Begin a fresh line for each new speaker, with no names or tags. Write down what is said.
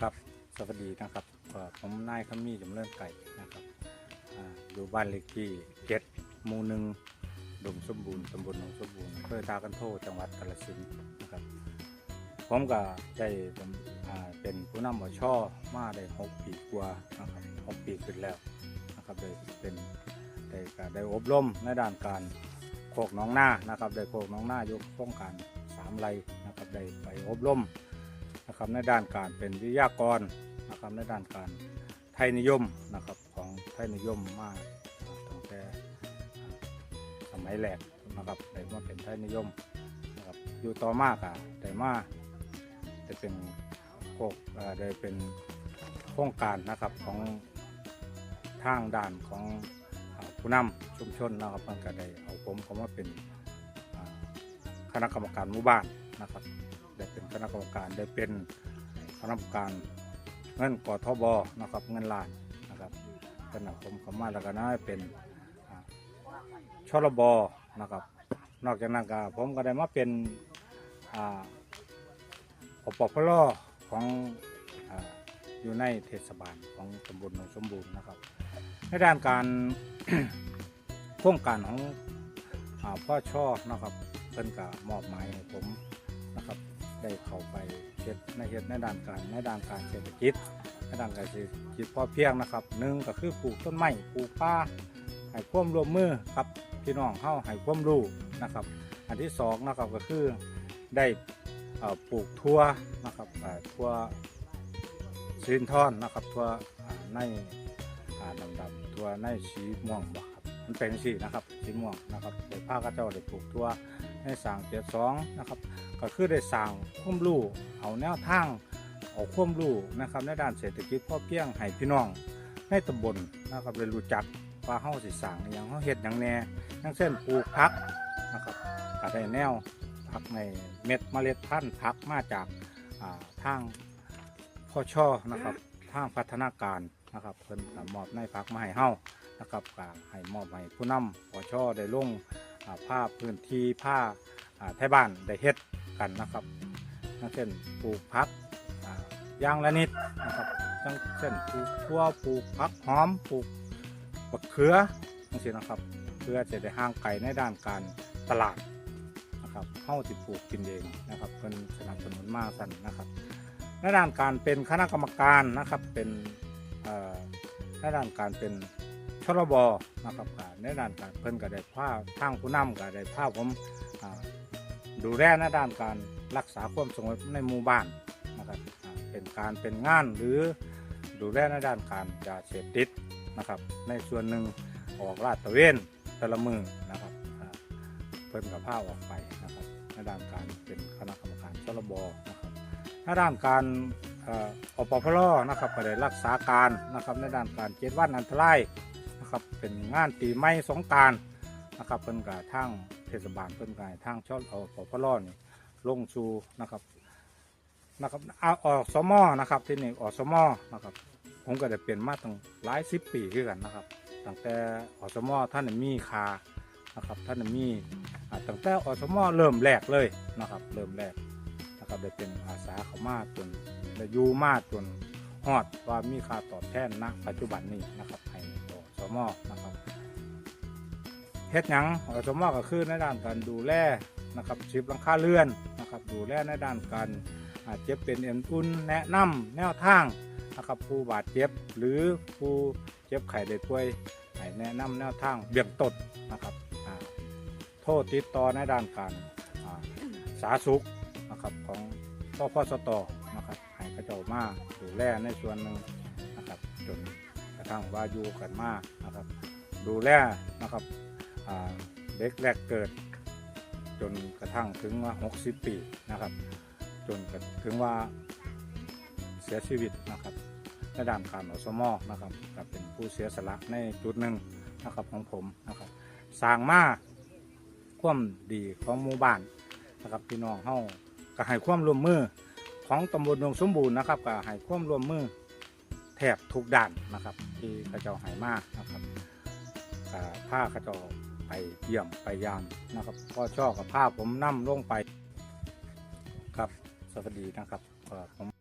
ครับ สวัสดีนะครับผมนายขมีจำเริญไก่นะครับออยู่บ้านเลขที่เจ็ดหมู่หนึ่งดงสมบูรณ์ตำบลหนองสมบูรณ์อำเภอตากันโทจังหวัดกาฬสินธุ์นะครับผมก็ได้เป็นอ่าเป็นผู้นำหมอช่อมาได้หกปีกว่านะครับหกปีขึ้นแล้วนะครับได้เป็นได้ก็ได้อบรมในด้านการโคกน้องหน้านะครับได้โคกน้องหน้ายกโครงการสามไรนะครับได้ไปอบรม นะครับในด้านการเป็นวิทยากรนะครับในด้านการไทยนิยมนะครับของไทยนิยมมากตั้งแต่สมัยแรกนะครับได้มาเป็นไทยนิยมนะครับอยู่ต่อมากอะได้มาได้เป็นโคกอ่อได้เป็นโครงการนะครับของทางด้านของผู้นำชุมชนนะครับมันก็ได้เอาผมเข้ามาเป็นคณะกรรมการหมู่บ้านนะครับ ได้เป็นคณะกรรมการได้เป็นคณะกรรมการเงินกทบนะครับเงินล้านนะครับขณะผมเข้ามาแล้วก็น่าจะเป็นชลบนะครับ นอกจากนั้นก็ผมก็ได้มาเป็นอ่าอปพลของอยู่ในเทศบาลของตำบลหนองสมบูรณ์นะครับ ในด้านการโครงการของอพ่อช่อนะครับเพิ่นก็มอบหมายให้ผมนะครับ ได้เข้าไปเฮ็ดในเฮ็ดในด้านการในด้านการเศรษฐกิจในด้านการเศรษฐกิจพอเพียงนะครับหนึ่งก็คือปลูกต้นไม้ปลูกป่าให้ความร่วมมือกับพี่น้องเฮาให้ความรู้นะครับ อันที่สองนะครับก็คือได้ปลูกทั่วนะครับทั่วซีนทอนนะครับทั่วในอ่าดำๆทั่วในสีม่วงบ่ครับมันเป็นสีนะครับสีม่วงนะครับได้ผ้ากระเจ้าได้ปลูกทั่ว ในสร้างเจ็ดสองนะครับก็คือได้สร้างความรู้เอาแนวทางเอาความรู้นะครับในด้านเศรษฐกิจพ่อเพียงให้พี่น้องในตำบลนะครับได้รู้จักว่าเฮาสิสร้างอย่างเฮาเฮ็ดหยังแหน่ทั้งเส้นปลูกผักนะครับก็ได้แนวผักในเม็ดเมล็ดพันธุ์ผักมาจากาทางพ่อช่อนะครับทางพัฒนาการนะครับเพิ่นมอบในผักมาให้เฮานะครับก็ให้มอบให้ผู้นำพ่อช่อได้ลง อ่าพื้นที่ผ้าไทยบ้านได้เฮ็ดกันนะครับอย่างเช่นปลูกพักย่างละนิดนะครับอย่างเช่นปลูกทั่วปลูกพักหอมปลูกบักเขือจังซี่นะครับ เพื่อจะได้ห่างไกลในด้านการตลาดนะครับเฮาสิปลูกกินเองนะครับเพิ่นสนับสนุนมาสั่นนะครับในด้านการเป็นคณะกรรมการนะครับเป็นในด้านการเป็น ชลบนะครับก็ในด้านการเพิ่นก็ได้ผ้าทางผู้นำก็ได้ผ้าผมดูแลในด้านการรักษาความสงบในหมู่บ้านนะครับเป็นการเป็นงานหรือดูแลในด้านการยาเสพติดนะครับในส่วนหนึ่งออกลาดตระเวนแต่ละมือนะครับเพิ่นกับผ้าออกไปนะครับในด้านการเป็นคณะกรรมการชลบนะครับในด้านการเอ่ออปพลนะครับก็ได้รักษาการนะครับในด้านการเจ็ดวันอันตราย นะครับเป็นงานปีใหม่สงการนะครับเพิ่นกับทางเทศบาลเพิ่นกับทางชอบเอาปพลนี่ลงสู่นะครับนะครับเอาออกสมอนะครับที่นี่ออกสมอนะครับผมก็ได้เป็นมาตั้งหลายสิบปีขึ้นกันนะครับตั้งแต่อสมอท่านมีคานะครับท่านมีตั้งแต่อสมอเริ่มแรกเลยนะครับ เริ่มแรกนะครับได้เป็นอาสาเขามาจนได้ยูมาจนฮอดว่ามีค่าตอบแทนนะปัจจุบันนี้นะครับ มนะครับเฮ็ดหยังอสมก็คือในด้านการดูแลนะครับชิบหลังค่าเรือนนะครับ ดูแลในด้านการอาเจ็บเป็นเอ็นอุ่นแนะนำแนวทางนะครับผู้บาดเจ็บหรือผู้เจ็บไข้ได้ป่วยให้แนะนำแนวทางเบื้องต้นนะครับโทษติดต่อในด้านการาสาสุขนะครับของพ่อพ่อสตอนะครับให้กระเจ้ามาดูแลในส่วนหนึ่งนะครับจน กระทั่งว่าอยู่กันมานะครับ ดูแลนะครับเด็กแรกเกิด จนกระทั่งถึงว่า 60 ปีนะครับ จนกระถึงว่าเสียชีวิตนะครับในด้านการอสมอนะครับก็เป็นผู้เสียสละในจุดหนึ่งนะครับของผมนะครับสร้างมาความดีของหมู่บ้านนะครับพี่น้องเฮาก็ให้ความร่วมมือของตำบลดงสมบูรณ์นะครับก็ให้ความร่วมมือ แทบทุกด้านนะครับ ที่กระเจ้ายมากนะครับผ้าเขาเจะไปเยี่ยมไปยามนะครับก็ชอบกับผ้าผมนั่ลงไปครับสวัสดีนะครับผม